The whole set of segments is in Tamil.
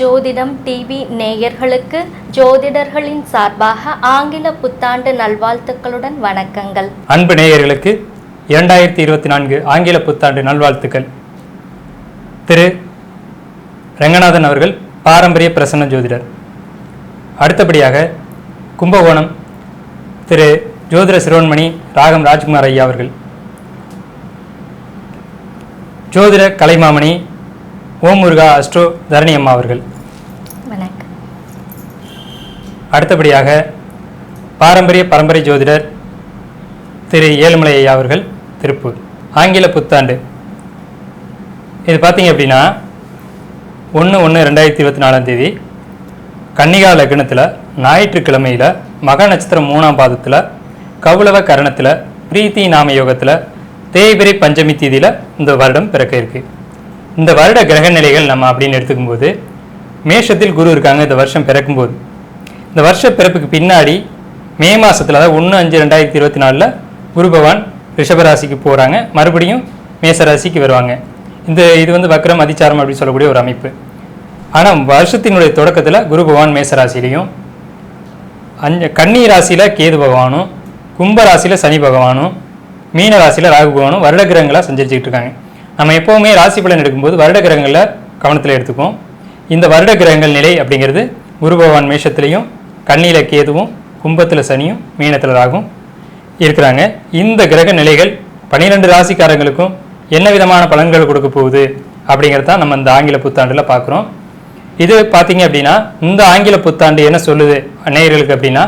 ஜோதிடம் டிவி நேயர்களுக்கு ஜோதிடர்களின் சார்பாக ஆங்கில புத்தாண்டு நல்வாழ்த்துக்களுடன் வணக்கங்கள். அன்பு நேயர்களுக்கு இரண்டாயிரத்தி இருபத்தி நான்கு ஆங்கில புத்தாண்டு நல்வாழ்த்துக்கள். திரு. ரங்கநாதன் அவர்கள் பாரம்பரிய பிரசன்ன ஜோதிடர். அடுத்தபடியாக கும்பகோணம் திரு. ஜோதிட சிரோன்மணி ராகம் ராஜ்குமார் ஐயா அவர்கள். ஜோதிட கலைமாமணி ஓம் முருகா அஸ்ட்ரோ தரணி அம்மா அவர்கள். அடுத்தபடியாக பாரம்பரிய பரம்பரை ஜோதிடர் திரு ஏழுமலை ஐயா அவர்கள் திருப்பூர். ஆங்கில புத்தாண்டு. இது பார்த்தீங்க அப்படின்னா ஒன்று ஒன்று ரெண்டாயிரத்தி இருபத்தி நாலாம் தேதி கன்னிகா லக்னத்தில் ஞாயிற்றுக்கிழமையில் மக நட்சத்திரம் மூணாம் பாதத்தில் கௌளவ கரணத்தில் பிரீத்தி நாம யோகத்தில் தேய்பிரை பஞ்சமி தேதியில் இந்த வருடம் பிறக்க இருக்கு. இந்த வருட கிரக நிலைகள் நம்ம அப்படின்னு எடுத்துக்கும்போது மேஷத்தில் குரு இருக்காங்க இந்த வருஷம் பிறக்கும்போது. இந்த வருஷ பிறப்புக்கு பின்னாடி மே மாதத்தில் அதாவது ஒன்று அஞ்சு ரெண்டாயிரத்தி இருபத்தி நாலில் குரு பகவான் ரிஷபராசிக்கு போகிறாங்க மறுபடியும் மேசராசிக்கு வருவாங்க. இந்த இது வந்து வக்ரம் அதிச்சாரம் அப்படின்னு சொல்லக்கூடிய ஒரு அமைப்பு. ஆனால் வருஷத்தினுடைய தொடக்கத்தில் குரு பகவான் மேசராசிலையும் அஞ்சு கன்னி ராசியில் கேது பகவானும் கும்ப ராசியில் சனி பகவானும் மீன ராசியில் ராகு பகவானும் வருட கிரகங்களாக சஞ்சரிச்சுக்கிட்டு இருக்காங்க. நம்ம எப்போவுமே ராசி பலன் எடுக்கும்போது வருட கிரகங்களை கவனத்தில் எடுத்துக்குவோம். இந்த வருட கிரகங்கள் நிலை அப்படிங்கிறது குரு பகவான் மேஷத்துலேயும் கண்ணியில் கேதுவும் கும்பத்தில் சனியும் மீனத்தில் ராகும் இருக்கிறாங்க. இந்த கிரக நிலைகள் பன்னிரெண்டு ராசிக்காரங்களுக்கும் என்ன விதமான பலன்கள் கொடுக்க போகுது அப்படிங்கிறது தான் நம்ம இந்த ஆங்கில புத்தாண்டில் பார்க்குறோம் இது பார்த்தீங்க அப்படின்னா இந்த ஆங்கில புத்தாண்டு என்ன சொல்லுது? நேயர்களுக்கு அப்படின்னா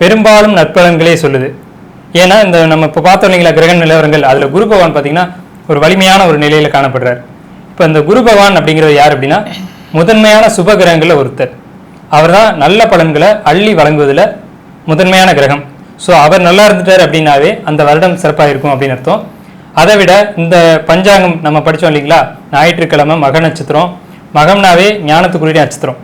பெரும்பாலும் நற்பலன்களே சொல்லுது. ஏன்னா இந்த நம்ம இப்போ பார்த்தோம் இல்லைங்களா கிரக நிலவரங்கள் அதில் குரு பகவான் பார்த்தீங்கன்னா ஒரு வலிமையான ஒரு நிலையில் காணப்படுறார். இப்போ இந்த குரு பகவான் அப்படிங்கிறது யார் அப்படின்னா முதன்மையான சுப கிரகங்களில் ஒருத்தர். அவர் தான் நல்ல பலன்களை அள்ளி வழங்குவதில் முதன்மையான கிரகம். ஸோ அவர் நல்லா இருந்துட்டார் அப்படின்னாவே அந்த வருடம் சிறப்பாக இருக்கும் அப்படின்னு அர்த்தம். அதை விட இந்த பஞ்சாங்கம் நம்ம படித்தோம் இல்லைங்களா ஞாயிற்றுக்கிழமை மக நட்சத்திரம். மகம்னாவே ஞானத்துக்குரிய நட்சத்திரம்.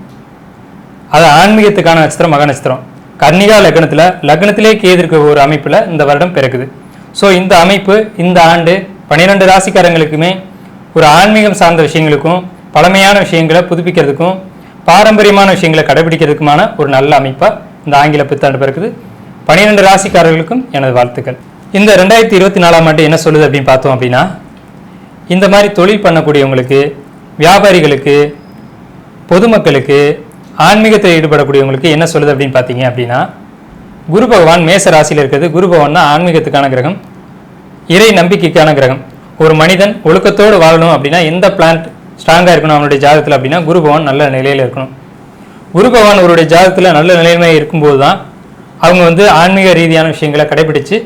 அது ஆன்மீகத்துக்கான நட்சத்திரம் மக நட்சத்திரம். கர்ணிகா லக்னத்தில் லக்னத்திலே கேது இருக்க ஒரு அமைப்பில் இந்த வருடம் பிறக்குது. ஸோ இந்த அமைப்பு இந்த ஆண்டு பன்னிரெண்டு ராசிக்காரங்களுக்குமே ஒரு ஆன்மீகம் சார்ந்த விஷயங்களுக்கும் பழமையான விஷயங்களை புதுப்பிக்கிறதுக்கும் பாரம்பரியமான விஷயங்களை கடைபிடிக்கிறதுக்குமான ஒரு நல்ல அமைப்பாக இந்த ஆங்கில புத்தாண்டு பிறக்குது. பன்னிரெண்டு ராசிக்காரர்களுக்கும் எனது வாழ்த்துக்கள். இந்த ரெண்டாயிரத்தி இருபத்தி நாலாம் ஆண்டு என்ன சொல்லுது அப்படின்னு பார்த்தோம் அப்படின்னா இந்த மாதிரி தொழில் பண்ணக்கூடியவங்களுக்கு வியாபாரிகளுக்கு பொதுமக்களுக்கு ஆன்மீகத்தில் ஈடுபடக்கூடியவங்களுக்கு என்ன சொல்லுது அப்படின்னு பார்த்தீங்க அப்படின்னா குரு பகவான் மேச ராசியில் இருக்கிறது. குரு பகவான் தான் ஆன்மீகத்துக்கான கிரகம் இறை நம்பிக்கைக்கான கிரகம். ஒரு மனிதன் ஒழுக்கத்தோடு வாழணும் அப்படின்னா எந்த பிளான்ட் ஸ்ட்ராங்காக இருக்கணும் அவனுடைய ஜாதகத்தில் அப்படின்னா குரு பகவான் நல்ல நிலையில் இருக்கணும். குரு பகவான் அவருடைய ஜாதகத்தில் நல்ல நிலைமை இருக்கும்போது தான் அவங்க வந்து ஆன்மீக ரீதியான விஷயங்களை கடைபிடித்து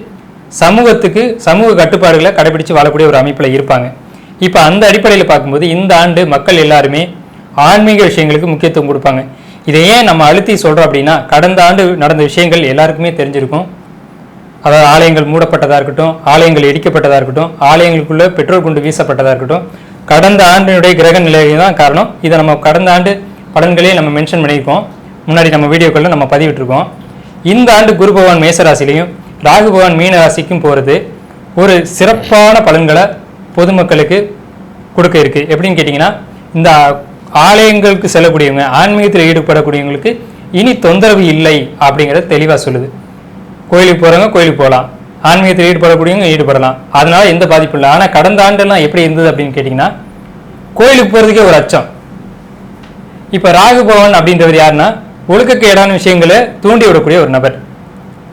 சமூகத்துக்கு சமூக கட்டுப்பாடுகளை கடைபிடித்து வாழக்கூடிய ஒரு அமைப்பில் இருப்பாங்க. இப்போ அந்த அடிப்படையில் பார்க்கும்போது இந்த ஆண்டு மக்கள் எல்லாருமே ஆன்மீக விஷயங்களுக்கு முக்கியத்துவம் கொடுப்பாங்க. இதை ஏன் நம்ம அழுத்தி சொல்கிறோம் அப்படின்னா கடந்த ஆண்டு நடந்த விஷயங்கள் எல்லாருக்குமே தெரிஞ்சிருக்கும். அதாவது ஆலயங்கள் மூடப்பட்டதாக இருக்கட்டும் ஆலயங்கள் இடிக்கப்பட்டதாக இருக்கட்டும் ஆலயங்களுக்குள்ளே பெட்ரோல் குண்டு வீசப்பட்டதாக இருக்கட்டும் கடந்த ஆண்டினுடைய கிரக நிலையை தான் காரணம். இதை நம்ம கடந்த ஆண்டு பலன்களே நம்ம மென்ஷன் பண்ணியிருக்கோம். முன்னாடி நம்ம வீடியோக்களில் நம்ம பதிவிட்டிருக்கோம். இந்த ஆண்டு குரு பகவான் மேசராசிலையும் ராகு பகவான் மீன ராசிக்கும் போகிறது ஒரு சிறப்பான பலன்களை பொதுமக்களுக்கு கொடுக்க இருக்கு. எப்படின்னு கேட்டிங்கன்னா இந்த ஆலயங்களுக்கு செல்லக்கூடியவங்க ஆன்மீகத்தில் ஈடுபடக்கூடியவங்களுக்கு இனி தொந்தரவு இல்லை அப்படிங்கிறத தெளிவாக சொல்லுது. கோயிலுக்கு போகிறவங்க கோயிலுக்கு போகலாம். ஆன்மீகத்தில் ஈடுபடக்கூடியவங்க ஈடுபடலாம். அதனால் எந்த பாதிப்பும் இல்லை. ஆனால் கடந்த ஆண்டெல்லாம் எப்படி இருந்தது அப்படின்னு கேட்டிங்கன்னா கோயிலுக்கு போகிறதுக்கே ஒரு அச்சம். இப்போ ராகுபவன் அப்படின்றவர் யாருன்னா ஒழுக்கக்கேடான விஷயங்களை தூண்டி விடக்கூடிய ஒரு நபர்.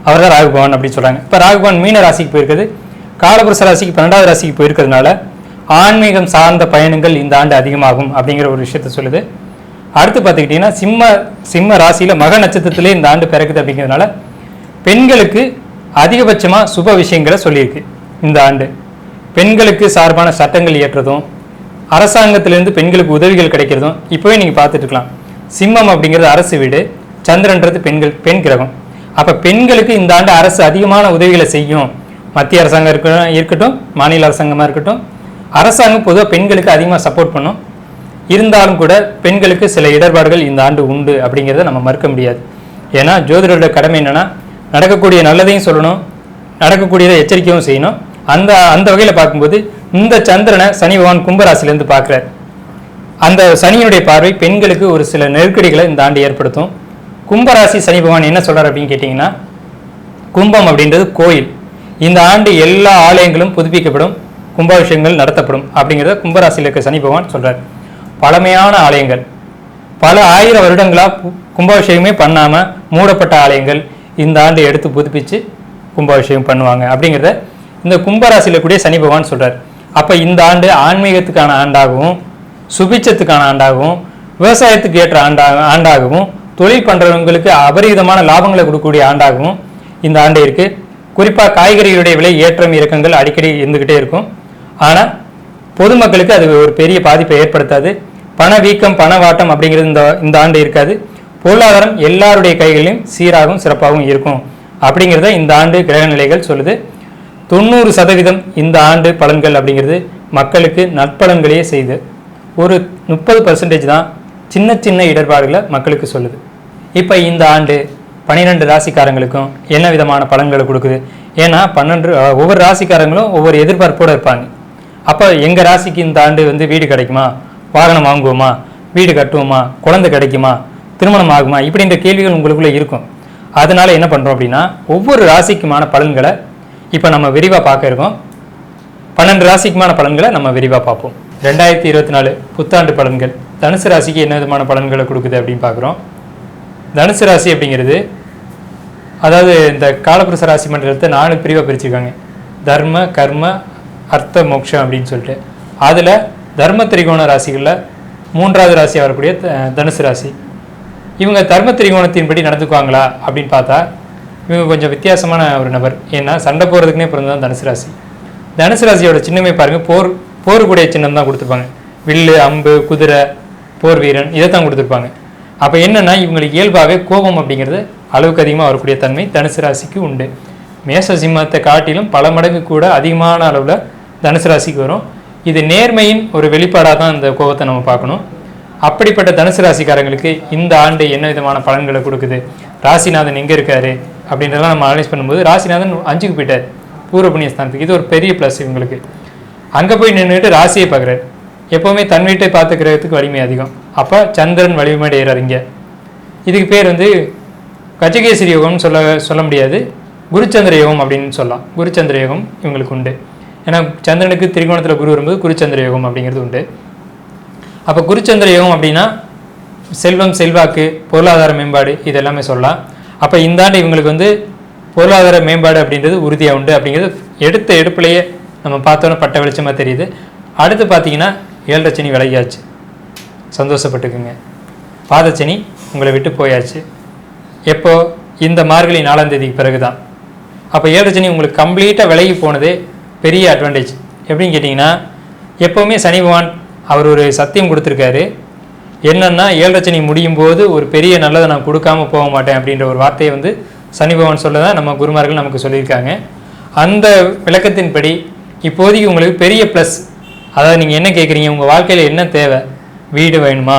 அவர் தான் ராகுபவன் அப்படின்னு சொல்கிறாங்க இப்போ ராகுபவன் மீன ராசிக்கு போயிருக்குது. காலபுருஷ ராசிக்கு பன்னெண்டாவது ராசிக்கு போயிருக்கிறதுனால ஆன்மீகம் சார்ந்த பயணங்கள் இந்த ஆண்டு அதிகமாகும் அப்படிங்கிற ஒரு விஷயத்த சொல்லுது. அடுத்து பார்த்துக்கிட்டிங்கன்னா சிம்ம சிம்ம ராசியில் மக நட்சத்திரத்திலே இந்த ஆண்டு பிறக்குது அப்படிங்கிறதுனால பெண்களுக்கு அதிகபட்சமாக சுப விஷயங்களை சொல்லியிருக்கு இந்த ஆண்டு. பெண்களுக்கு சார்பான சட்டங்கள் இயற்றுறதும் அரசாங்கத்திலிருந்து பெண்களுக்கு உதவிகள் கிடைக்கிறதும் இப்போவே நீங்கள் பார்த்துட்டு இருக்கலாம். சிம்மம் அப்படிங்கிறது அரசு வீடு சந்திரன்றது பெண்கள் பெண் கிரகம். அப்போ பெண்களுக்கு இந்த ஆண்டு அரசு அதிகமான உதவிகளை செய்யும். மத்திய அரசாங்கம் இருக்க இருக்கட்டும் மாநில அரசாங்கமாக இருக்கட்டும் அரசாங்கம் பொதுவாக பெண்களுக்கு அதிகமாக சப்போர்ட் பண்ணும். இருந்தாலும் கூட பெண்களுக்கு சில இடர்பாடுகள் இந்த ஆண்டு உண்டு அப்படிங்கிறத நம்ம மறுக்க முடியாது. ஏன்னா ஜோதிடரோட கடமை என்னென்னா நடக்கக்கூடிய நல்லதையும் சொல்லணும் நடக்கக்கூடியதை எச்சரிக்கையும் செய்யணும். அந்த அந்த வகையில் பார்க்கும்போது இந்த சந்திரனை சனி பகவான் கும்பராசிலேருந்து பார்க்குறார். அந்த சனியினுடைய பார்வை பெண்களுக்கு ஒரு சில நெருக்கடிகளை இந்த ஆண்டு ஏற்படுத்தும். கும்பராசி சனி பகவான் என்ன சொல்கிறார் அப்படின்னு கேட்டிங்கன்னா கும்பம் அப்படின்றது கோயில். இந்த ஆண்டு எல்லா ஆலயங்களும் புதுப்பிக்கப்படும். கும்பாபிஷேகங்கள் நடத்தப்படும் அப்படிங்கிறத கும்பராசியில் இருக்க சனி பகவான் சொல்கிறார் பழமையான ஆலயங்கள். பல ஆயிரம் வருடங்களாக கும்பாபிஷேகமே பண்ணாமல் மூடப்பட்ட ஆலயங்கள் இந்த ஆண்டு எடுத்து புதுப்பித்து கும்பாபிஷேகம் பண்ணுவாங்க அப்படிங்கிறத இந்த கும்பராசியில் கூடிய சனி பகவான் சொல்கிறார் அப்போ இந்த ஆண்டு ஆன்மீகத்துக்கான ஆண்டாகவும் சுபிச்சத்துக்கான ஆண்டாகவும் விவசாயத்துக்கு ஏற்ற ஆண்டா ஆண்டாகவும் தொழில் பண்ணுறவங்களுக்கு அபரிதமான லாபங்களை கொடுக்கக்கூடிய ஆண்டாகவும் இந்த ஆண்டு இருக்குது குறிப்பாக காய்கறிகளுடைய விலை ஏற்றம் இறக்கங்கள் அடிக்கடி இருந்துக்கிட்டே இருக்கும். ஆனால் பொதுமக்களுக்கு அது ஒரு பெரிய பாதிப்பை ஏற்படுத்தாது. பணவீக்கம் பணவாட்டம் அப்படிங்கிறது இந்த இந்த ஆண்டு இருக்காது. பொருளாதாரம் எல்லாருடைய கைகளிலும் சீராகவும் சிறப்பாகவும் இருக்கும். அப்படிங்கிறத இந்த ஆண்டு கிரக நிலைகள் சொல்லுது. தொண்ணூறு சதவீதம் இந்த ஆண்டு பலன்கள் அப்படிங்கிறது மக்களுக்கு நற்பலன்களையே செய்து ஒரு முப்பது பர்சன்டேஜ் தான் சின்ன சின்ன இடர்பாடுகளை மக்களுக்கு சொல்லுது. இப்போ இந்த ஆண்டு பன்னிரெண்டு ராசிக்காரங்களுக்கும் என்ன விதமான பலன்களை கொடுக்குது? ஏன்னா பன்னெண்டு ஒவ்வொரு ராசிக்காரங்களும் ஒவ்வொரு எதிர்பார்ப்போடு இருப்பாங்க. அப்போ எங்கள் ராசிக்கு இந்த ஆண்டு வந்து வீடு கிடைக்குமா? வாகனம் வாங்குவோமா? வீடு கட்டுவோமா? குழந்தை கிடைக்குமா? திருமணம் ஆகுமா? இப்படின்ற கேள்விகள் உங்களுக்குள்ளே இருக்கும். அதனால் என்ன பண்ணுறோம் அப்படின்னா ஒவ்வொரு ராசிக்குமான பலன்களை இப்போ நம்ம விரிவாக பார்க்க இருக்கோம். பன்னெண்டு ராசிக்குமான பலன்களை நம்ம விரிவாக பார்ப்போம். ரெண்டாயிரத்தி இருபத்தி நாலு புத்தாண்டு பலன்கள். தனுசு ராசிக்கு என்ன விதமான பலன்களை கொடுக்குது அப்படின்னு பார்க்குறோம். தனுசு ராசி அப்படிங்கிறது அதாவது இந்த காலப்புருஷ ராசி மண்டலத்தை நாலு பிரிவாக பிரிச்சுருக்காங்க. தர்ம கர்ம அர்த்த மோக்ஷம் அப்படின்னு சொல்லிட்டு. அதில் தர்ம திரிகோண ராசிகளில் மூன்றாவது ராசியாக வரக்கூடிய த- தனுசு ராசி. இவங்க தர்ம திரிகோணத்தின்படி நடந்துக்குவாங்களா அப்படின்னு பார்த்தா இவங்க கொஞ்சம் வித்தியாசமான ஒரு நபர். ஏன்னா சண்டை போகிறதுக்குனே பிறந்ததான் தனுசு ராசி. தனுசு ராசியோட சின்னமே பாருங்கள் போர் போருக்குடைய சின்னம் தான் கொடுத்துருப்பாங்க. வில்லு அம்பு குதிரை போர் வீரன் இதை தான் கொடுத்துருப்பாங்க. அப்போ என்னென்னா இவங்களுக்கு இயல்பாகவே கோபம் அப்படிங்கிறது அளவுக்கு அதிகமாக வரக்கூடிய தன்மை தனுசு ராசிக்கு உண்டு. மேச சிம்மத்தை காட்டிலும் பல மடங்கு கூட அதிகமான அளவில் தனுசு ராசிக்கு வரும். இது நேர்மையின் ஒரு வெளிப்பாடாக தான் இந்த கோபத்தை நம்ம பார்க்கணும். அப்படிப்பட்ட தனுசு ராசிக்காரங்களுக்கு இந்த ஆண்டு என்ன விதமான பலன்களை கொடுக்குது? ராசிநாதன் எங்கே இருக்காரு? அப்படின்றதெல்லாம் நம்ம அனலைஸ் பண்ணும்போது ராசிநாதன் அஞ்சுக்கு போயிட்டார். பூர்வ புண்ணிய ஸ்தானத்துக்கு. இது ஒரு பெரிய ப்ளஸ் இவங்களுக்கு. அங்கே போய் நின்றுட்டு ராசியை பார்க்குறாரு. எப்போவுமே தன் வீட்டை பார்த்துக்கிறதுக்கு வலிமை அதிகம். அப்போ சந்திரன் வலிமையடைகிறார் இங்கே. இதுக்கு பேர் வந்து கஜகேசரி யோகம்னு சொல்ல சொல்ல முடியாது. குருச்சந்திர யோகம் அப்படின்னு சொல்லலாம். குருச்சந்திர யோகம் இவங்களுக்கு உண்டு. ஏன்னா சந்திரனுக்கு திரிகோணத்தில் குரு வரும்போது குருச்சந்திர யோகம் அப்படிங்கிறது உண்டு. அப்போ குருச்சந்திர யோகம் அப்படின்னா செல்வம் செல்வாக்கு பொருளாதார மேம்பாடு இது எல்லாமே சொல்லலாம். அப்போ இந்த ஆண்டு இவங்களுக்கு வந்து பொருளாதார மேம்பாடு அப்படின்றது உறுதியாக உண்டு அப்படிங்கிறது எடுத்த எடுப்புலையே நம்ம பார்த்தோன்னே பட்ட வெளிச்சமாக தெரியுது. அடுத்து பார்த்தீங்கன்னா ஏழரை சனி விலகியாச்சு. சந்தோஷப்பட்டுக்குங்க. பாதச்சனி உங்களை விட்டு போயாச்சு. எப்போது இந்த மார்கழி நாலாம் தேதிக்கு பிறகு தான் அப்போ ஏழரை சனி உங்களுக்கு கம்ப்ளீட்டாக விலகி போனதே பெரிய அட்வான்டேஜ் எப்படின்னு கேட்டிங்கன்னா எப்போவுமே சனி பகவான் அவர் ஒரு சத்தியம் கொடுத்துருக்காரு. என்னென்னா ஏழரை சனி முடியும் போது ஒரு பெரிய நல்லதை நான் கொடுக்காம போக மாட்டேன் அப்படின்ற ஒரு வார்த்தையை வந்து சனி பகவான் சொல்ல தான் நம்ம குருமார்கள் நமக்கு சொல்லியிருக்காங்க. அந்த விளக்கத்தின்படி இப்போதைக்கு உங்களுக்கு பெரிய ப்ளஸ் அதாவது நீங்கள் என்ன கேட்குறீங்க உங்கள் வாழ்க்கையில் என்ன தேவை? வீடு வேணுமா?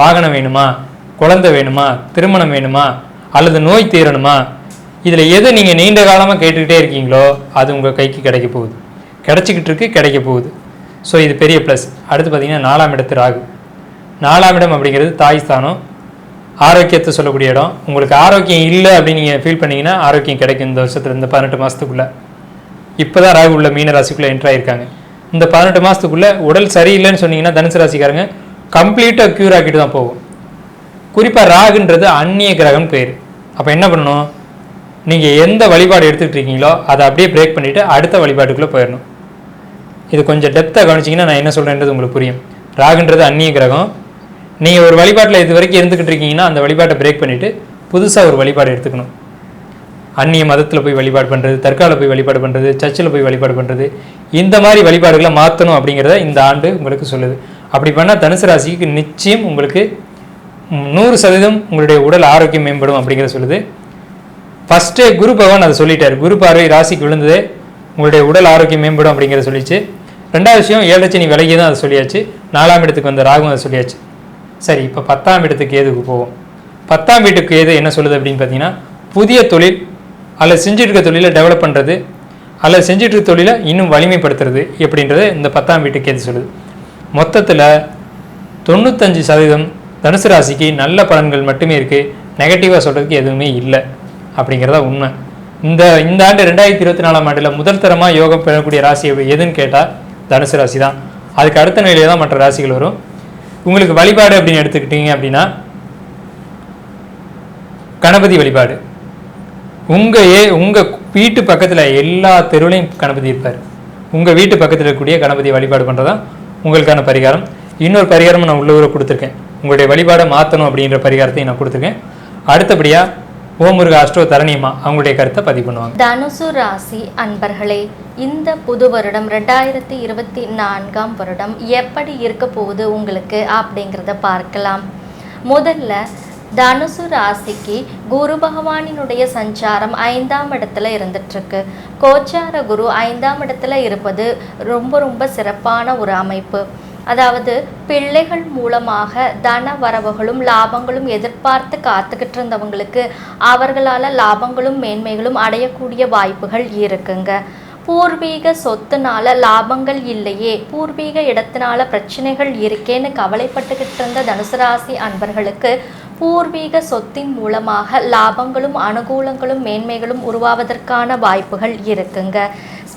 வாகனம் வேணுமா? குழந்தை வேணுமா? திருமணம் வேணுமா? அல்லது நோய் தீரணுமா? இதில் எது நீங்கள் நீண்ட காலமாக கேட்டுக்கிட்டே இருக்கீங்களோ அது உங்கள் கைக்கு கிடைக்க போகுது. கிடைச்சிக்கிட்டு இருக்கு கிடைக்க போகுது. ஸோ இது பெரிய ப்ளஸ் அடுத்து பார்த்தீங்கன்னா நாலாம் இடத்து ராகு. நாலாம் இடம் அப்படிங்கிறது தாய் ஸ்தானம். ஆரோக்கியத்தை சொல்லக்கூடிய இடம். உங்களுக்கு ஆரோக்கியம் இல்லை அப்படின்னு நீங்கள் ஃபீல் பண்ணிங்கன்னா ஆரோக்கியம் கிடைக்கும் இந்த வருஷத்தில் இந்த பதினெட்டு மாதத்துக்குள்ளே இப்போ தான் ராகு உள்ள மீன ராசிக்குள்ளே என்ட்ராயிருக்காங்க இந்த பதினெட்டு மாதத்துக்குள்ளே உடல் சரியில்லைன்னு சொன்னீங்கன்னா தனுசு ராசிக்காரங்க கம்ப்ளீட்டாக க்யூர் ஆக்கிட்டு தான் போகும். குறிப்பாக ராகுன்றது அந்நிய கிரகம் பேர். அப்போ என்ன பண்ணணும்? நீங்கள் எந்த வழிபாடு எடுத்துக்கிட்டு இருக்கீங்களோ அதை அப்படியே பிரேக் பண்ணிவிட்டு அடுத்த வழிபாட்டுக்குள்ளே போயிடணும். இது கொஞ்சம் டெப்த்தாக கவனிச்சிங்கன்னா நான் என்ன சொல்கிறேன்றது உங்களுக்கு புரியும். ராகுன்றது அந்நிய கிரகம். நீங்கள் ஒரு வழிபாட்டில் இது வரைக்கும் இருந்துக்கிட்டு இருக்கீங்கன்னா அந்த வழிபாட்டை பிரேக் பண்ணிவிட்டு புதுசாக ஒரு வழிபாடு எடுத்துக்கணும். அந்நிய மதத்தில் போய் வழிபாடு பண்ணுறது தற்கால போய் வழிபாடு பண்ணுறது சர்ச்சில் போய் வழிபாடு பண்ணுறது இந்த மாதிரி வழிபாடுகளை மாற்றணும் அப்படிங்கிறத இந்த ஆண்டு உங்களுக்கு சொல்லுது. அப்படி பண்ணால் தனுசு ராசிக்கு நிச்சயம் உங்களுக்கு நூறு சதவீதம் உங்களுடைய உடல் ஆரோக்கியம் மேம்படும் அப்படிங்கிறத சொல்லுது. ஃபஸ்ட்டு குரு பகவான் அதை சொல்லிட்டார். குரு பார்வை ராசிக்கு விழுந்ததே. உங்களுடைய உடல் ஆரோக்கியம் மேம்படும் அப்படிங்கிறத சொல்லிச்சு. ரெண்டாவது விஷயம் ஏழச்சனி விலகி தான் அதை சொல்லியாச்சு. நாலாம் இடத்துக்கு வந்த ராகும் அதை சொல்லியாச்சு. சரி இப்போ பத்தாம் இடத்துக்கு ஏதுக்கு போவோம்? பத்தாம் வீட்டுக்கு ஏது என்ன சொல்லுது அப்படின்னு பார்த்தீங்கன்னா புதிய தொழில் அல்லது செஞ்சுட்டு இருக்க தொழிலை டெவலப் பண்ணுறது அல்லது செஞ்சுட்டு இருக்க தொழிலை இன்னும் வலிமைப்படுத்துறது எப்படின்றது இந்த பத்தாம் வீட்டுக்கு எது சொல்லுது. மொத்தத்தில் தொண்ணூத்தஞ்சு சதவீதம் தனுசு ராசிக்கு நல்ல பலன்கள் மட்டுமே இருக்குது நெகட்டிவாக சொல்கிறதுக்கு எதுவுமே இல்லை அப்படிங்கிறதா உண்மை. இந்த இந்த ஆண்டு ரெண்டாயிரத்தி இருபத்தி நாலாம் ஆண்டில் முதல் தரமாக யோகம் பெறக்கூடிய ராசி எதுன்னு கேட்டால் தனுசு ராசி தான். அதுக்கு அடுத்த நிலையில தான் மற்ற ராசிகள் வரும். உங்களுக்கு வழிபாடு அப்படின்னு எடுத்துக்கிட்டீங்க அப்படின்னா கணபதி வழிபாடு. உங்கள் ஏ உங்கள் வீட்டு பக்கத்தில் எல்லா தெருவிலையும் கணபதி இருப்பார். உங்கள் வீட்டு பக்கத்தில் இருக்கக்கூடிய கணபதி வழிபாடு பண்ணுறதா உங்களுக்கான பரிகாரம். இன்னொரு பரிகாரம் நான் உள்ளூரை கொடுத்துருக்கேன். உங்களுடைய வழிபாடை மாற்றணும் அப்படின்ற பரிகாரத்தையும் நான் கொடுத்துருக்கேன். அடுத்தபடியாக ஓமுருக அஷ்டோ தரணியம்மா அவங்களுடைய கருத்தை பதிவு பண்ணுவாங்க. தனுசு ராசி அன்பர்களே இந்த புது வருடம் ரெண்டாயிரத்தி இருபத்தி நான்காம் வருடம் எப்படி இருக்க போகுது உங்களுக்கு அப்படிங்கிறத பார்க்கலாம். முதல்ல தனுசு ராசிக்கு குரு பகவானினுடைய சஞ்சாரம் ஐந்தாம் இடத்துல இருந்துட்டு இருக்கு கோச்சார குரு ஐந்தாம் இடத்துல இருப்பது ரொம்ப ரொம்ப சிறப்பான ஒரு அமைப்பு. அதாவது பிள்ளைகள் மூலமாக தன வரவுகளும் லாபங்களும் எதிர்பார்த்து காத்துக்கிட்டு இருந்தவங்களுக்கு அவர்களால் லாபங்களும் மேன்மைகளும் அடையக்கூடிய வாய்ப்புகள் இருக்குங்க. பூர்வீக சொத்துனால லாபங்கள் இல்லையே பூர்வீக இடத்தினால பிரச்சனைகள் இருக்கேன்னு கவலைப்பட்டுக்கிட்டு இருந்த தனுசு ராசி அன்பர்களுக்கு பூர்வீக சொத்தின் மூலமாக லாபங்களும் அனுகூலங்களும் மேன்மைகளும் உருவாவதற்கான வாய்ப்புகள் இருக்குங்க.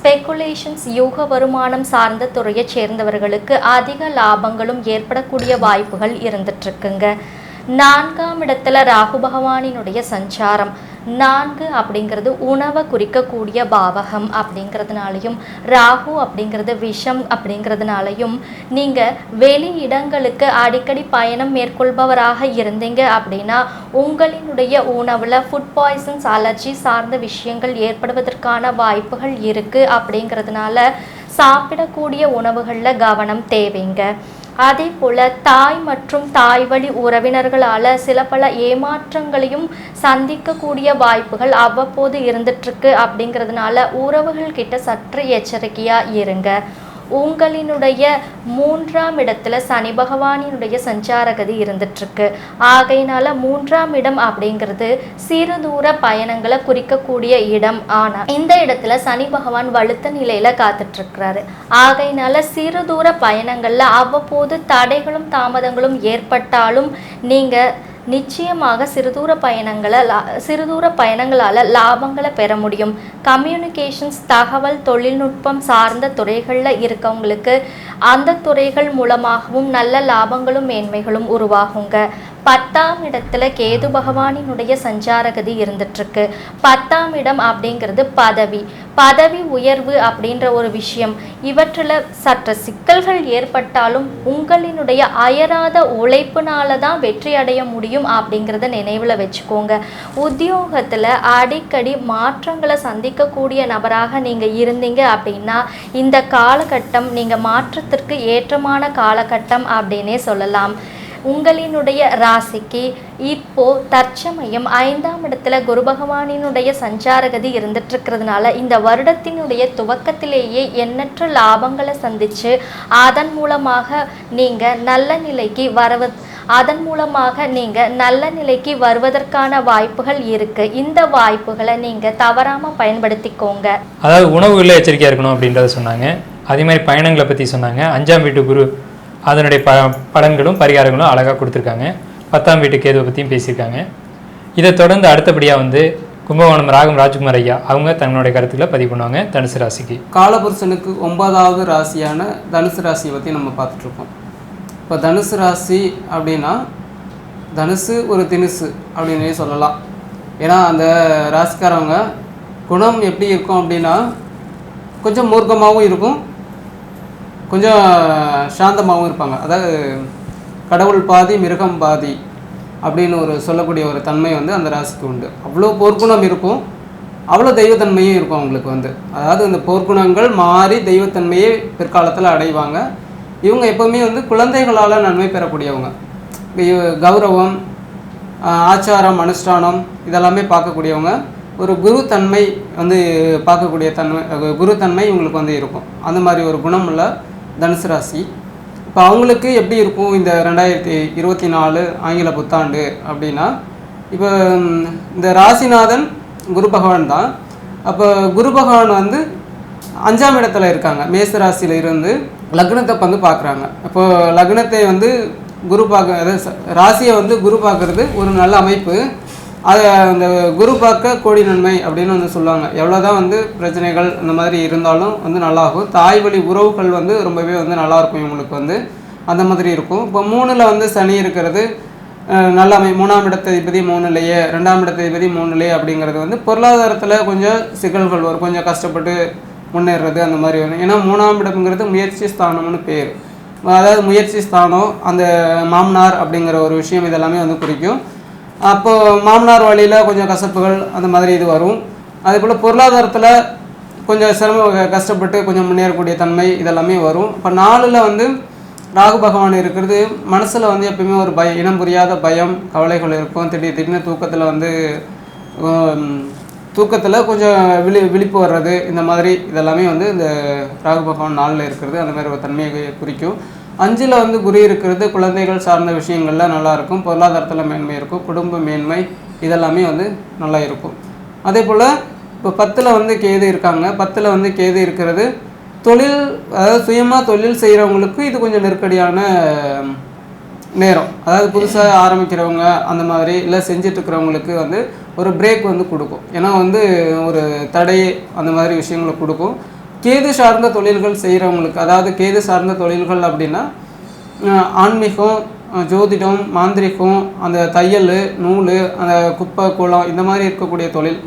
ஸ்பெகுலேஷன்ஸ் யூக வருமானம் சார்ந்த துறையை சேர்ந்தவர்களுக்கு அதிக லாபங்களும் ஏற்படக்கூடிய வாய்ப்புகள் இருந்துட்டு இருக்குங்க. நான்காம் இடத்துல ராகு பகவானினுடைய சஞ்சாரம். நான்கு அப்படிங்கிறது உணவை குறிக்கக்கூடிய பாவகம் அப்படிங்கிறதுனாலையும் ராகு அப்படிங்கிறது விஷம் அப்படிங்கிறதுனாலையும் நீங்கள் வெளி இடங்களுக்கு அடிக்கடி பயணம் மேற்கொள்பவராக இருந்தீங்க அப்படின்னா உங்களினுடைய உணவில் ஃபுட் பாய்சன்ஸ் அலர்ஜி சார்ந்த விஷயங்கள் ஏற்படுவதற்கான வாய்ப்புகள் இருக்குது அப்படிங்கிறதுனால சாப்பிடக்கூடிய உணவுகளில் கவனம் தேவைங்க. அதே போல் தாய் மற்றும் தாய் வழி உறவினர்களால் சில பல ஏமாற்றங்களையும் சந்திக்கக்கூடிய வாய்ப்புகள் அவ்வப்போது இருந்துட்டுருக்கு அப்படிங்கிறதுனால உறவுகள் கிட்ட சற்று எச்சரிக்கையாக இருங்க. உங்களினுடைய மூன்றாம் இடத்துல சனி பகவானினுடைய சஞ்சாரகதி இருந்துட்டுருக்கு. ஆகையினால மூன்றாம் இடம் அப்படிங்கிறது சிறு தூர பயணங்களை குறிக்கக்கூடிய இடம். ஆனால் இந்த இடத்துல சனி பகவான் வலுத்த நிலையில காத்துட்டு இருக்கிறாரு ஆகையினால சிறு தூர பயணங்கள்ல அவ்வப்போது தடைகளும் தாமதங்களும் ஏற்பட்டாலும் நீங்க நிச்சயமாக சிறுதூர பயணங்களை லா சிறுதூர பயணங்களால் லாபங்களை பெற முடியும். கம்யூனிகேஷன்ஸ் தகவல் தொழில்நுட்பம் சார்ந்த துறைகளில் இருக்கவங்களுக்கு அந்த துறைகள் மூலமாகவும் நல்ல லாபங்களும் மேன்மைகளும் உருவாகுங்க. பத்தாம் இடத்துல கேது பகவானினுடைய சஞ்சாரகதி இருந்துட்டுருக்கு. பத்தாம் இடம் அப்படிங்கிறது பதவி. பதவி உயர்வு அப்படின்ற ஒரு விஷயம். இவற்றில் சற்று சிக்கல்கள் ஏற்பட்டாலும் உங்களினுடைய அயராத உழைப்புனால தான் வெற்றி அடைய முடியும் அப்படிங்கிறத நினைவில் வச்சுக்கோங்க. உத்தியோகத்தில் அடிக்கடி மாற்றங்களை சந்திக்கக்கூடிய நபராக நீங்கள் இருந்தீங்க அப்படின்னா இந்த காலகட்டம் நீங்கள் மாற்றத்திற்கு ஏற்றமான காலகட்டம் அப்படின்னே சொல்லலாம். உங்களினுடைய ராசிக்கு இப்போ தற்சமயம் ஐந்தாம் இடத்துல குரு பகவானினுடைய சஞ்சாரகதி இருந்துட்டு இருக்கிறதுனால இந்த வருடத்தினுடைய துவக்கத்திலேயே எண்ணற்ற லாபங்களை சந்திச்சு அதன் மூலமாக நீங்க நல்ல நிலைக்கு வரவு அதன் மூலமாக நீங்க நல்ல நிலைக்கு வருவதற்கான வாய்ப்புகள் இருக்கு. இந்த வாய்ப்புகளை நீங்க தவறாம பயன்படுத்திக்கோங்க. அதாவது உணவுகளில் எச்சரிக்கையாக இருக்கணும் அப்படின்றத சொன்னாங்க. அதே மாதிரி பயணங்களை பற்றி சொன்னாங்க. அஞ்சாம் வீட்டு குரு அதனுடைய ப பலன்களும் பரிகாரங்களும் அழகாக கொடுத்துருக்காங்க. பத்தாம் வீட்டு கேதுவை பற்றியும் பேசியிருக்காங்க. இதை தொடர்ந்து அடுத்தபடியாக வந்து கும்பகோணம் ராகம் ராஜ்குமார் ஐயா அவங்க தங்களுடைய கருத்துக்களை பதிவு பண்ணுவாங்க தனுசு ராசிக்கு. காலபுருஷனுக்கு ஒன்பதாவது ராசியான தனுசு ராசியை பற்றி நம்ம பார்த்துட்ருக்கோம். இப்போ தனுசு ராசி அப்படின்னா தனுசு ஒரு தினுசு அப்படின்னே சொல்லலாம். ஏன்னா அந்த ராசிக்காரவங்க குணம் எப்படி இருக்கும் அப்படின்னா கொஞ்சம் மூர்க்கமாகவும் இருக்கும். கொஞ்சம் சாந்தமாகவும் இருப்பாங்க. அதாவது கடவுள் பாதி மிருகம் பாதி அப்படின்னு ஒரு சொல்லக்கூடிய ஒரு தன்மை வந்து அந்த ராசிக்கு உண்டு. அவ்வளோ போர்க்குணம் இருக்கும். அவ்வளோ தெய்வத்தன்மையும் இருக்கும் அவங்களுக்கு வந்து. அதாவது இந்த போர்க்குணங்கள் மாறி தெய்வத்தன்மையை பிற்காலத்தில் அடைவாங்க. இவங்க எப்போவுமே வந்து குழந்தைகளால் நன்மை பெறக்கூடியவங்க. கௌரவம் ஆச்சாரம் அனுஷ்டானம் இதெல்லாமே பார்க்கக்கூடியவங்க. ஒரு குரு தன்மை வந்து பார்க்கக்கூடிய தன்மை குரு தன்மை இவங்களுக்கு வந்து இருக்கும். அந்த மாதிரி ஒரு குணமுள்ள தனுசு ராசி. இப்போ அவங்களுக்கு எப்படி இருக்கும் இந்த ரெண்டாயிரத்தி இருபத்தி நாலு ஆங்கில புத்தாண்டு அப்படின்னா இப்போ இந்த ராசிநாதன் குரு பகவான் தான். அப்போ குரு பகவான் வந்து அஞ்சாம் இடத்துல இருக்காங்க. மேச ராசியில் இருந்து லக்னத்தை வந்து பார்க்குறாங்க இப்போ லக்னத்தை வந்து குரு பார்க்க அதாவது ராசியை வந்து குரு பார்க்குறது ஒரு நல்ல அமைப்பு. அதை அந்த குரு பார்க்க கோடி நன்மை அப்படின்னு வந்து சொல்லுவாங்க. எவ்வளோதான் வந்து பிரச்சனைகள் இந்த மாதிரி இருந்தாலும் வந்து நல்லாகும். தாய் வழி உறவுகள் வந்து ரொம்பவே வந்து நல்லாயிருக்கும் இவங்களுக்கு வந்து. அந்த மாதிரி இருக்கும். இப்போ மூணில் வந்து சனி இருக்கிறது நல்லாமை மூணாம் இடத்ததிபதி மூணுலையே ரெண்டாம் இடத்ததிபதி மூணுலையே அப்படிங்கிறது வந்து பொருளாதாரத்தில் கொஞ்சம் சிக்கல்கள் வரும். கொஞ்சம் கஷ்டப்பட்டு முன்னேறது அந்த மாதிரி வரும். ஏன்னா மூணாம் இடம்ங்கிறது முயற்சி ஸ்தானம்னு பேர். அதாவது முயற்சி ஸ்தானம் அந்த மாமனார் அப்படிங்கிற ஒரு விஷயம் இதெல்லாமே வந்து குறிக்கும். அப்போது மாமனார் வழியில் கொஞ்சம் கசப்புகள் அந்த மாதிரி இது வரும். அதே போல் பொருளாதாரத்தில் கொஞ்சம் சிரம கஷ்டப்பட்டு கொஞ்சம் முன்னேறக்கூடிய தன்மை இதெல்லாமே வரும். இப்போ நாலில் வந்து ராகு பகவான் இருக்கிறது மனசில் வந்து எப்பயுமே ஒரு பயம் இனம் புரியாத பயம் கவலைகள் இருக்கும். திடீர் திடீர்னு தூக்கத்தில் வந்து தூக்கத்தில் கொஞ்சம் விழி விழிப்பு வர்றது இந்த மாதிரி இதெல்லாமே வந்து இந்த ராகு பகவான் நாளில் இருக்கிறது. அந்த மாதிரி ஒரு தன்மையை குறிக்கும். அஞ்சில் வந்து குரு இருக்கிறது குழந்தைகள் சார்ந்த விஷயங்கள்லாம் நல்லாயிருக்கும் பொருளாதாரத்தில் மேன்மை இருக்கும். குடும்ப மேன்மை இதெல்லாமே வந்து நல்லா இருக்கும். அதே போல் இப்போ பத்தில் வந்து கேது இருக்காங்க. பத்தில் வந்து கேது இருக்கிறது தொழில் அதாவது சுயமாக தொழில் செய்கிறவங்களுக்கு இது கொஞ்சம் நெருக்கடியான நேரம். அதாவது புதுசாக ஆரம்பிக்கிறவங்க அந்த மாதிரி இல்லை செஞ்சிட்ருக்கிறவங்களுக்கு வந்து ஒரு பிரேக் வந்து கொடுக்கும். ஏன்னா வந்து ஒரு தடை அந்த மாதிரி விஷயங்களை கொடுக்கும். கேது சார்ந்த தொழில்கள் செய்கிறவங்களுக்கு அதாவது கேது சார்ந்த தொழில்கள் அப்படின்னா ஆன்மீகம் ஜோதிடம் மாந்திரிகம் அந்த தையல் நூல் அந்த குப்பை குளம் இந்த மாதிரி இருக்கக்கூடிய தொழில்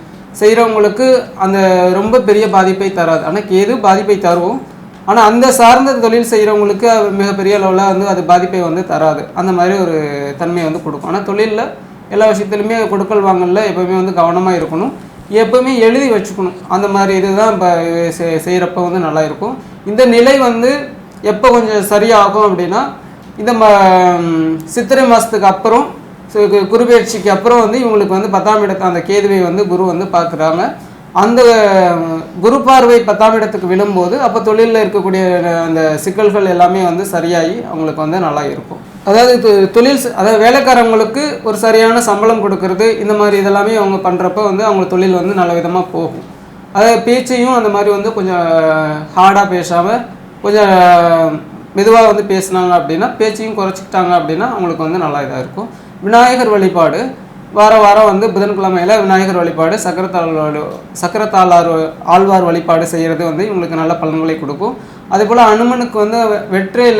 செய்கிறவங்களுக்கு அந்த ரொம்ப பெரிய பாதிப்பை தராது. ஆனால் கேது பாதிப்பை தரும். ஆனால் அந்த சார்ந்த தொழில் செய்கிறவங்களுக்கு மிகப்பெரிய அளவில் வந்து அது பாதிப்பை வந்து தராது. அந்த மாதிரி ஒரு தன்மையை வந்து கொடுக்கும். ஆனால் தொழிலில் எல்லா விஷயத்துலையுமே கொடுக்கல் வாங்கலில் எப்போவுமே வந்து கவனமாக இருக்கணும். எப்போவுமே எழுதி வச்சுக்கணும். அந்த மாதிரி இதுதான் இப்போ செய்கிறப்ப வந்து நல்லா இருக்கும். இந்த நிலை வந்து எப்போ கொஞ்சம் சரியாகும் அப்படின்னா இந்த ம சித்திரை மாதத்துக்கு அப்புறம் குருபெயர்ச்சிக்கு அப்புறம் வந்து இவங்களுக்கு வந்து பத்தாம் இடத்து அந்த கேதுவை வந்து குரு வந்து பார்க்குறாங்க. அந்த குரு பார்வை பத்தாம் இடத்துக்கு விழும்போது அப்போ தொழிலில் இருக்கக்கூடிய அந்த சிக்கல்கள் எல்லாமே வந்து சரியாகி அவங்களுக்கு வந்து நல்லா இருக்கும். அதாவது தொழில் அதாவது வேலைக்காரவங்களுக்கு ஒரு சரியான சம்பளம் கொடுக்கறது இந்த மாதிரி இதெல்லாமே அவங்க பண்ணுறப்ப வந்து அவங்க தொழில் வந்து நல்ல விதமாக போகும். அதாவது பேச்சையும் அந்த மாதிரி வந்து கொஞ்சம் ஹார்டாக பேசாமல் கொஞ்சம் மெதுவாக வந்து பேசுனாங்க அப்படின்னா பேச்சையும் குறைச்சிக்கிட்டாங்க அப்படின்னா அவங்களுக்கு வந்து நல்லா இதாக இருக்கும். விநாயகர் வழிபாடு வார வாரம் வந்து புதன்கிழமையில் விநாயகர் வழிபாடு சக்கரத்தாழ் சக்கரத்தாழ்வார் ஆழ்வார் வழிபாடு செய்கிறது வந்து இவங்களுக்கு நல்ல பலன்களை கொடுக்கும். அதேபோல் அனுமனுக்கு வந்து வெ- வெற்றி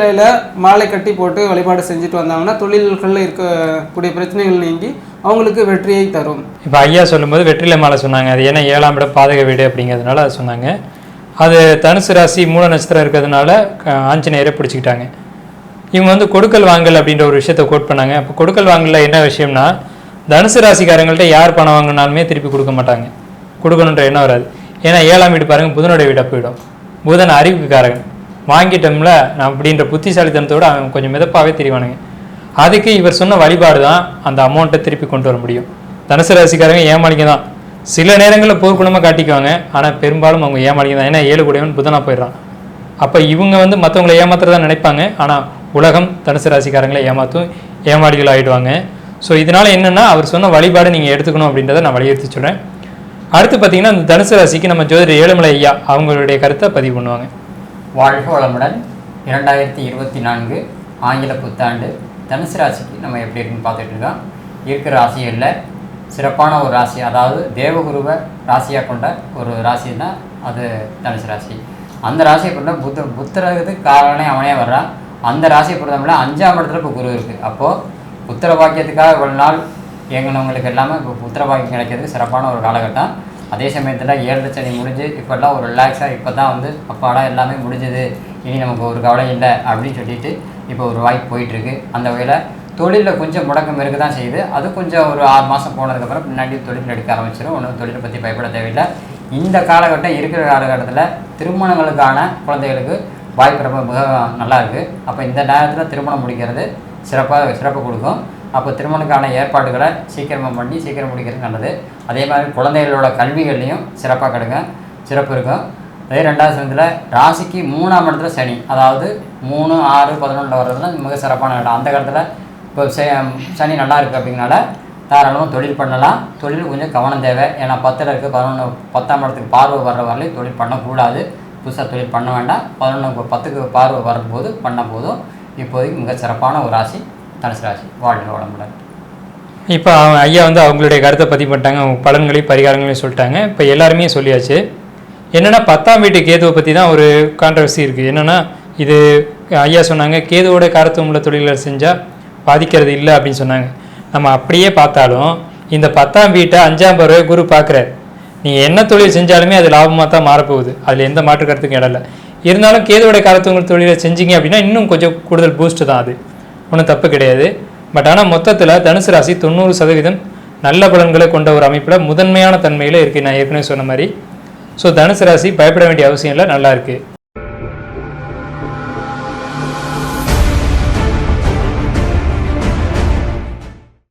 மாலை கட்டி போட்டு வழிபாடு செஞ்சுட்டு வந்தாங்கன்னா தொழில்களில் இருக்கக்கூடிய பிரச்சனைகள் நீங்கி அவங்களுக்கு வெற்றியை தரும். இப்போ ஐயா சொல்லும்போது வெற்றிலை மாலை சொன்னாங்க. அது ஏன்னா ஏழாம் இடம் பாதக வீடு அப்படிங்கிறதுனால அதை சொன்னாங்க. அது தனுசு ராசி மூல நட்சத்திரம் இருக்கிறதுனால ஆஞ்சநேயரை பிடிச்சிக்கிட்டாங்க. இவங்க வந்து கொடுக்கல் வாங்கல் அப்படின்ற ஒரு விஷயத்த கோட் பண்ணாங்க. அப்போ கொடுக்கல் வாங்கல என்ன விஷயம்னா தனுசு ராசிக்காரங்கள்ட்ட யார் பணம் வாங்கினாலுமே திருப்பி கொடுக்க மாட்டாங்க. கொடுக்கணுன்ற எண்ணம் வராது. ஏன்னா ஏழாம் வீடு பாருங்கள் புதனுடைய வீடாக போயிடும். புதன் அறிவுக்காரன் வாங்கிட்டோம்ல நான் அப்படின்ற புத்திசாலித்தனத்தோடு அவன் கொஞ்சம் மிதப்பாகவே தெரிவானுங்க. அதுக்கு இவர் சொன்ன வழிபாடு தான் அந்த அமௌண்ட்டை திருப்பி கொண்டு வர முடியும். தனுசு ராசிக்காரங்க ஏமாளிங்க தான். சில நேரங்களில் போர்க்குணமாக காட்டிக்குவாங்க. ஆனால் பெரும்பாலும் அவங்க ஏமாளிங்க தான். ஏன்னா ஏழு கூடியவன் புதனாக போயிடுறான். அப்போ இவங்க வந்து மற்றவங்களை ஏமாத்துறதா நினைப்பாங்க. ஆனால் உலகம் தனுசு ராசிக்காரங்களை ஏமாற்றும் ஏமாளிகள் ஆகிடுவாங்க ஸோ இதனால் என்னென்னா அவர் சொன்ன வழிபாடு நீங்கள் எடுத்துக்கணும் அப்படின்றத நான் வலியுறுத்தி சொல்கிறேன் அடுத்து பார்த்தீங்கன்னா இந்த தனுசு ராசிக்கு நம்ம ஜோதிடர் ஏழுமலை ஐயா அவங்களுடைய கருத்தை பதிவு பண்ணுவாங்க. வாழ்க வளமுடன். இரண்டாயிரத்தி இருபத்தி நான்கு ஆங்கில புத்தாண்டு. தனுசு ராசிக்கு நம்ம எப்படி இருக்குன்னு பார்த்துட்டு இருக்கோம். இருக்கிற ராசிகளில் சிறப்பான ஒரு ராசி அதாவது தேவகுருவை ராசியாக கொண்ட ஒரு ராசின்னா அது தனுசு ராசி. அந்த ராசியை கொண்ட புத்த புத்தரது காரணே அவனே வர்றான். அந்த ராசியை பொறுத்தவரை அஞ்சாம் இடத்துல இப்போ குரு இருக்குது அப்போது புத்திர பாக்கியத்துக்காக இவ்வளோ நாள் இயங்கினவங்களுக்கு எல்லாமே இப்போ புத்திர பாக்கியம் கிடைக்கிறதுக்கு சிறப்பான ஒரு காலகட்டம். அதே சமயத்தில் ஏழரை சனி முடிஞ்சு இப்போல்லாம் ஒரு ரிலாக்ஸாக இப்போ தான் வந்து அப்பாடா எல்லாமே முடிஞ்சது. இனி நமக்கு ஒரு கவலை இல்லை அப்படின்னு சொல்லிட்டு இப்போ ஒரு வாய்ப்பு போயிட்டுருக்கு. அந்த வகையில் தொழிலில் கொஞ்சம் முடக்கம் இருக்க தான் செய்யுது. அது கொஞ்சம் ஒரு ஆறு மாதம் போனதுக்கப்புறம் பின்னாடி தொழில் எடுக்க ஆரம்பிச்சிடும் ஒன்றும் தொழிலை பற்றி பயப்பட தேவையில்லை. இந்த காலகட்டம் இருக்கிற காலகட்டத்தில் திருமணங்களுக்கான குழந்தைகளுக்கு வாய்ப்பு ரொம்ப மிக நல்லா இருக்குது அப்போ இந்த நேரத்தில் திருமணம் முடிக்கிறது சிறப்பாக சிறப்பு கொடுக்கும். அப்போ திருமணக்கான ஏற்பாடுகளை சீக்கிரமாக பண்ணி சீக்கிரம் முடிக்கிறது நல்லது. அதே மாதிரி குழந்தைகளோட கல்விகள்லையும் சிறப்பாக கிடைங்க. சிறப்பு இருக்கும். அதே ரெண்டாவது சமயத்தில் ராசிக்கு மூணாம் இடத்துல சனி. அதாவது மூணு ஆறு பதினொன்றில் வர்றதுல மிக சிறப்பான இடம். அந்த காலத்தில் இப்போ ச- சனி நல்லா இருக்குது அப்படிங்கனால தாராளமாக தொழில் பண்ணலாம். தொழில் கொஞ்சம் கவனம் தேவை. ஏன்னா பத்தில் இருக்குது பதினொன்று பத்தாம் இடத்துக்கு பார்வை வர்ற வரலையும் தொழில் பண்ணக்கூடாது. புதுசாக தொழில் பண்ண வேண்டாம். பதினொன்று பத்துக்கு பார்வை வரும்போது பண்ண போதும். இப்போதைக்கு மிக சிறப்பான ஒரு ராசி தனுசு ராசி. வாழ்க வளமுடன். இப்போ அவன் ஐயா வந்து அவங்களுடைய கருத்தை பதிவு பண்ணிட்டாங்க. அவங்க பலன்களையும் பரிகாரங்களையும் சொல்லிட்டாங்க. இப்போ எல்லாருமே சொல்லியாச்சு. என்னென்னா பத்தாம் வீட்டு கேதுவை பற்றி தான் ஒரு கான்ட்ரவர்சி இருக்குது என்னென்னா இது ஐயா சொன்னாங்க கேதுவோட காரத்துவம் உள்ள தொழில்களை செஞ்சால் பாதிக்கிறது இல்லை அப்படின்னு சொன்னாங்க. நம்ம அப்படியே பார்த்தாலும் இந்த பத்தாம் வீட்டை அஞ்சாம் பருவ குரு பார்க்குறாரு. நீங்கள் என்ன தொழில் செஞ்சாலுமே அது லாபமாக தான் மாறப்போகுது. அதில் எந்த மாற்று கருத்துக்கும் இடம் இல்லை. இருந்தாலும் கேதுவோட காலத்துவங்கள் தொழிலை செஞ்சீங்க அப்படின்னா இன்னும் கொஞ்சம் கூடுதல் பூஸ்ட் தான் அது. ஒன்றும் தப்பு கிடையாது. பட் ஆனால் மொத்தத்தில் தனுசு ராசி தொண்ணூறு சதவீதம் நல்ல பலன்களை கொண்ட ஒரு அமைப்பில் முதன்மையான தன்மையில் இருக்குது நான் ஏற்கனவே சொன்ன மாதிரி. ஸோ தனுசு ராசி பயப்பட வேண்டிய அவசியம் இல்லை. நல்லா இருக்குது